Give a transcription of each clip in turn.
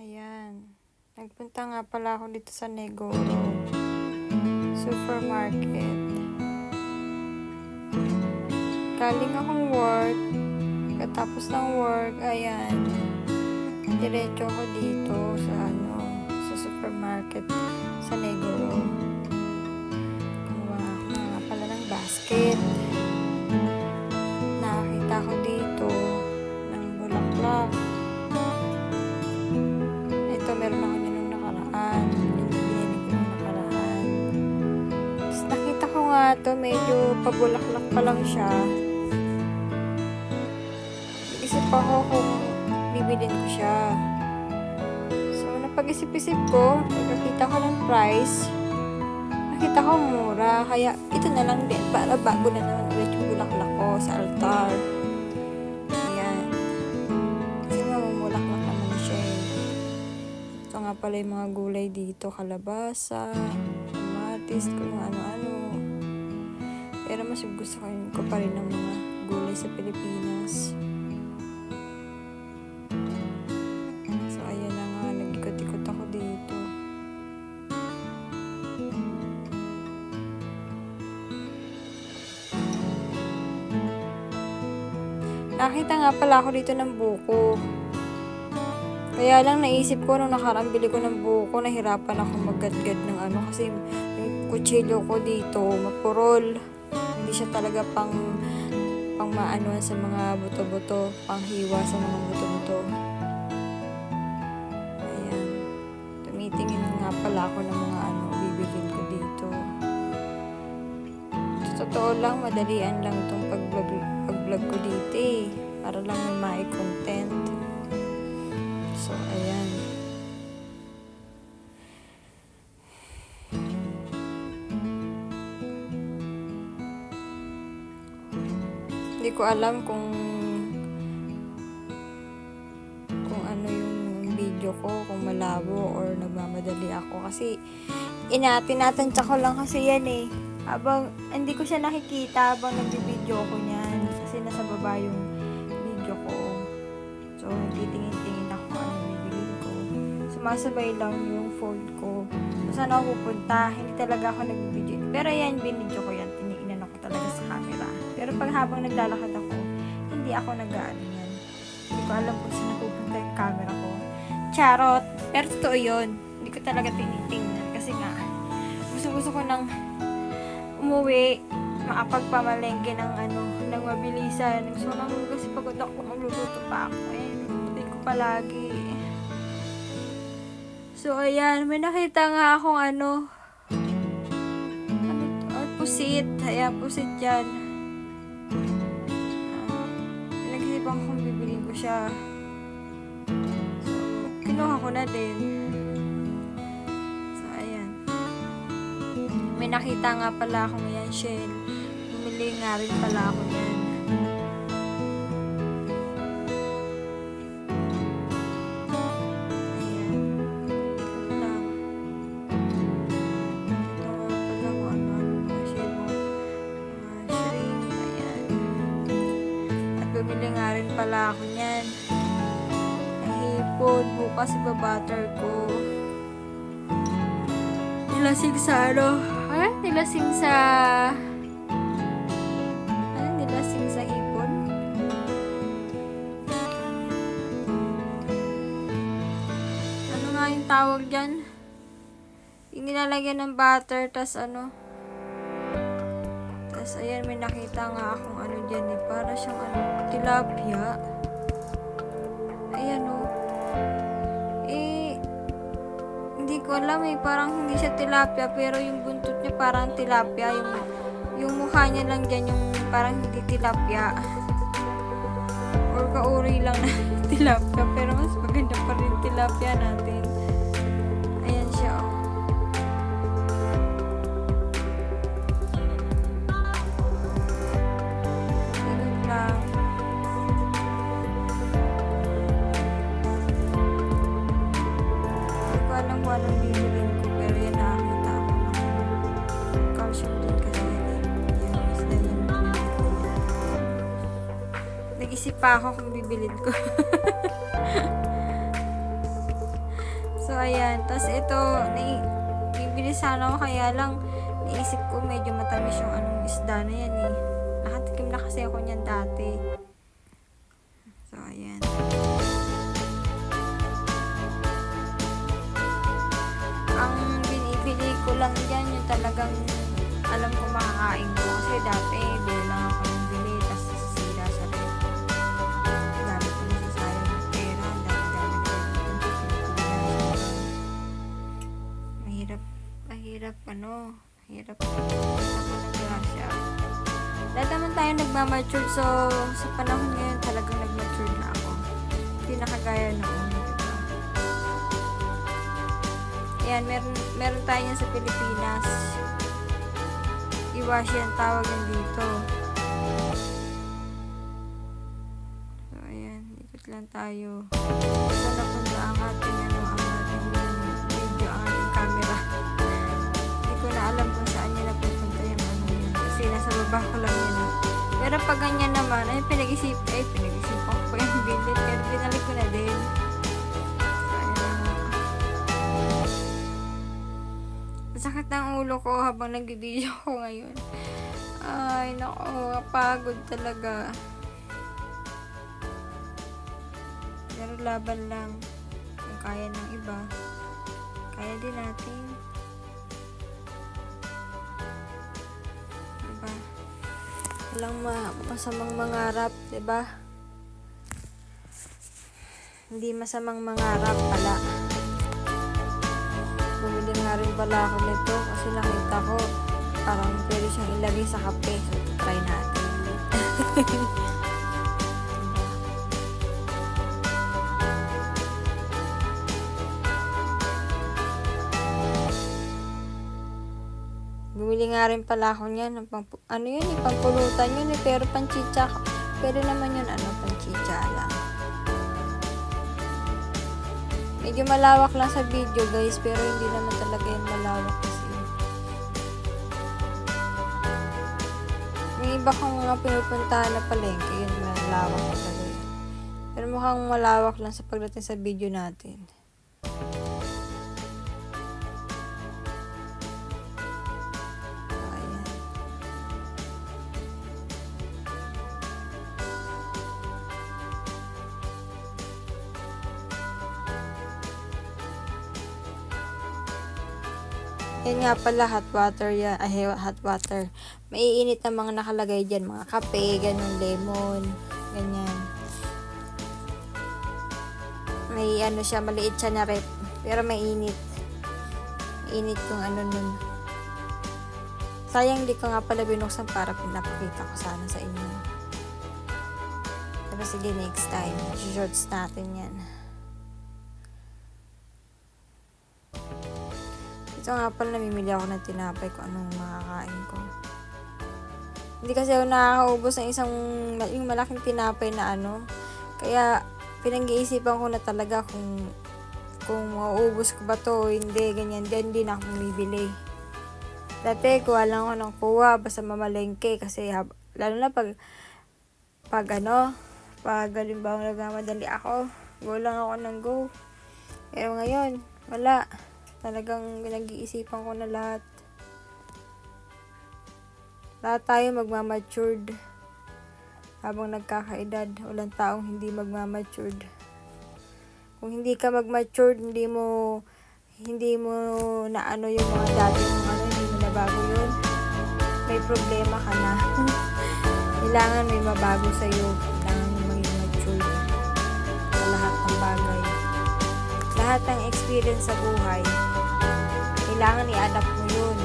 Ayan. Nagpunta nga pala ako dito sa Negoro Supermarket. Galing akong work. Katapos ng work, ayan. Diretso ako dito sa ano, sa supermarket sa Negoro. Medyo pabulaklak pa lang siya. Isip ako kung bibilin ko siya. So, napag-isip-isip ko, pagkakita ko ng price, nakita ko mura. Kaya, ito na lang din. Para bago na naman ulit yung bulaklak ko sa altar. Ayan. Kasi mamumulaklak naman siya eh. Ito nga pala yung mga gulay dito. Kalabasa, kamatis, kung ano-ano. Pero mas gusto ko, pa rin ng mga gulay sa Pilipinas. So, ayan na nga. Nag-ikot-ikot ako dito. Nakita nga pala ako dito ng buko. Kaya lang naisip ko nung nakarang bili ko ng buko, nahirapan ako maggadgad ng ano kasi yung kutsilyo ko dito, mapurol. Hindi siya talaga pang pang maanuan sa mga buto-buto, pang hiwa sa mga buto-buto. Ayan. Tumitingin nga pala ako ng mga ano, bibilin ko dito. Sa totoo lang, madalian lang tong pag-vlog, pag-vlog ko dito eh. Para lang may content. So, ayan. Hindi ko alam kung kung ano yung video ko, kung malabo or nagmamadali ako. Kasi, ina, tinatansya ko lang kasi yan eh. Habang, hindi ko siya nakikita habang nagbibideo ko niyan. Kasi nasa baba yung video ko. So, titingin-tingin ako ano bibilin ko. Sumasabay lang yung phone ko. So, saan ako pupunta? Hindi talaga ako nagbibideo. Pero yan, binidyo ko yan. Tiniinan ako talaga sa habang naglalakad ako, hindi ako nag-ano yan. Hindi ko alam kung saan napupunta yung camera ko. Charot! Pero totoo yun. Hindi ko talaga tinitingnan. Kasi nga, gusto-gusto ko nang umuwi, makapagpamalengke ng ano, ng mabilisan. Gusto ko nang kasi pagod ako, magluluto pa ako. Eh, hindi ko palagi. So, ayan, may nakita nga akong ano, ano pusit. Ayan, pusit yan. Pinag-isipan ko kung bibilin ko siya. So, kinuha ko na din. So, ayan. May nakita nga pala akong yan, Shell. Bumili nga rin pala ako yan. Pala ako niyan. Hipon. Bukas ibabutter ko. Nilasing sa ano? Ah, nilasing sa... Ano? Nilasing sa hipon? Ano nga yung tawag dyan? Yung nilalagyan ng butter, tas ano? Tas ayan, may nakita nga akong ano dyan eh. Para siyang ano, tilapia. Ayan o. Eh, hindi ko alam eh. Parang hindi siya tilapia, pero yung buntot niya parang tilapia. Yung, yung mukha niya lang dyan, yung parang hindi tilapia. Or kauri lang na tilapia, pero mas maganda pa rin tilapia natin. Pa ako kung bibilin ko. So, ayan. Tapos ito, nai- bibili sana ako kaya lang naisip ko medyo matamis yung anong isda na yan eh. Nakatikim na kasi ako niyan dati. So, ayan. Ang binibili ko lang dyan yung talagang alam ko makakain ko. Kasi dati, bili mahirap ano, ng grasya. Lahat naman tayo nagmamature, so sa panahon ngayon talagang nagmature na ako. Hindi na kagaya noon, di ba? Ayan, meron, meron tayo yan sa Pilipinas. Iwashi ang tawag yan dito. So, ayan, ikot lang tayo. Saan napunta ang ating pag ganyan naman, ay pinag-isip, ay pinag-isipan ko yung bilid. Pero binalik ko na din. Na ang ulo ko habang nag-video ko ngayon. Ay, nako, pagod talaga. Pero laban lang. Kung kaya ng iba, kaya din natin. Walang ma masamang mangarap, diba? Hindi masamang mangarap pala. Bumili nga rin pala ako nito kasi nakita ko parang pwede siyang ilagay sa kape. So, try natin. Bumili nga rin pala ako niyan. ng pampu- ano yun eh, pampulutan yun eh. Pero panchicha, pwede naman yun ano, panchicha lang. Medyo malawak lang sa video guys, pero hindi naman talaga yun malawak kasi. May iba kong mga pinupuntahan na palengke, yun malawak talaga yun. Pero mukhang malawak lang sa pagdating sa video natin. Yan nga pala, hot water yan. Ay, hot water. Maiinit na mga nakalagay dyan. Mga kape, ganun, lemon, ganyan. May ano siya, maliit siya na rep. Pero mainit. Mainit yung ano nun. Sayang di ko nga pala binuksan para pinapakita ko sana sa inyo. Pero sige, next time. Shorts natin yan. Ito nga pala namimili ako ng tinapay kung anong makakain ko. Hindi kasi ako nakakaubos ng isang yung malaking tinapay na ano. Kaya pinag-iisipan ko na talaga kung kung mauubos ko ba to hindi, ganyan. Then, hindi na ako bumibili. Dati, kuha lang ako ng kuha, basta mamalengke. Kasi, hab- lalo na pag, pag ano, pag halimbawa nagmamadali ako, go lang ako ng go. Pero ngayon, wala. Talagang pinag-iisipan ko na lahat. Lahat tayo magmamatured. Habang nagkakaedad, walang taong hindi magmamatured. Kung hindi ka magmatured, hindi mo hindi mo na ano yung mga dati mong ano, hindi mo na bago yun. May problema ka na. Kailangan may mabago sa'yo. Experience sa buhay, kailangan i-adapt mo yun.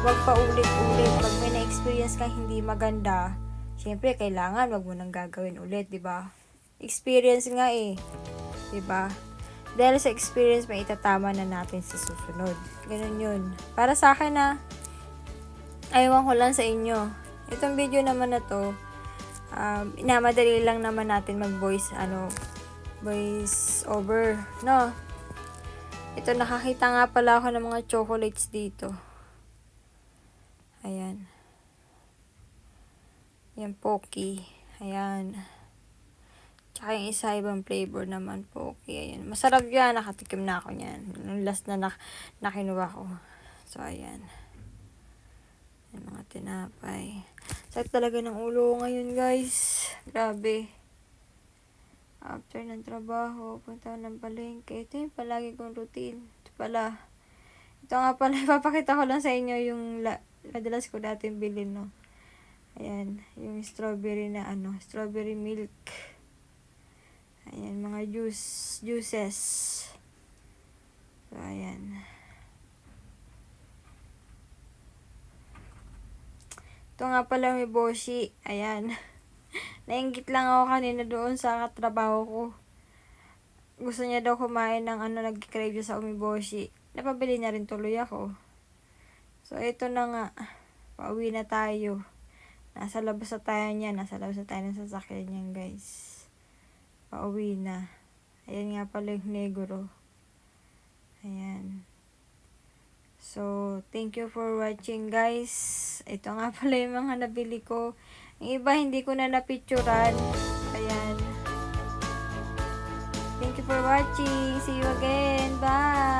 Huwag pa ulit-ulit. Pag may na-experience kang hindi maganda, syempre, kailangan wag mo nang gagawin ulit, di ba? Experience nga eh. Di ba? Dahil sa experience, may itatama na natin sa susunod. Ganun yun. Para sa akin na, ayawan ko lang sa inyo. Itong video naman na to, um, inamadali lang naman natin mag-voice, ano, voice over, no? Ito, nakakita nga pala ako ng mga chocolates dito. Ayan. Yan, Pocky. Ayan. Tsaka yung isa ibang flavor naman po. Okay, ayan. Masarap yan. Nakatikim na ako niyan. Yung last na, na nakinuha ko. So, ayan. Yung mga tinapay. Sakit talaga ng ulo ngayon, guys. Grabe. After ng trabaho, punta ng palengke. Ito yung palagi kong routine. Ito pala. Ito nga pala, ipapakita ko lang sa inyo yung la- madalas ko dating bilhin, no. Ayan, yung strawberry na ano, strawberry milk. Ayan, mga juice, juices. So, ayan. Ito nga pala may boshi. Ayan. Nainggit lang ako kanina doon sa katrabaho ko. Gusto niya daw kumain ng ano, nag-crave sa umiboshi. Napabili niya rin tuloy ako. So, ito na nga. Pauwi na tayo. Nasa labas na tayo niya. Nasa labas na tayo ng sasakyan niyan, guys. Pauwi na. Ayan nga pala yung negro. Ayan. So, thank you for watching, guys. Ito nga pala yung mga nabili ko. Yung iba, hindi ko na napicturan. Ayan. Thank you for watching. See you again. Bye.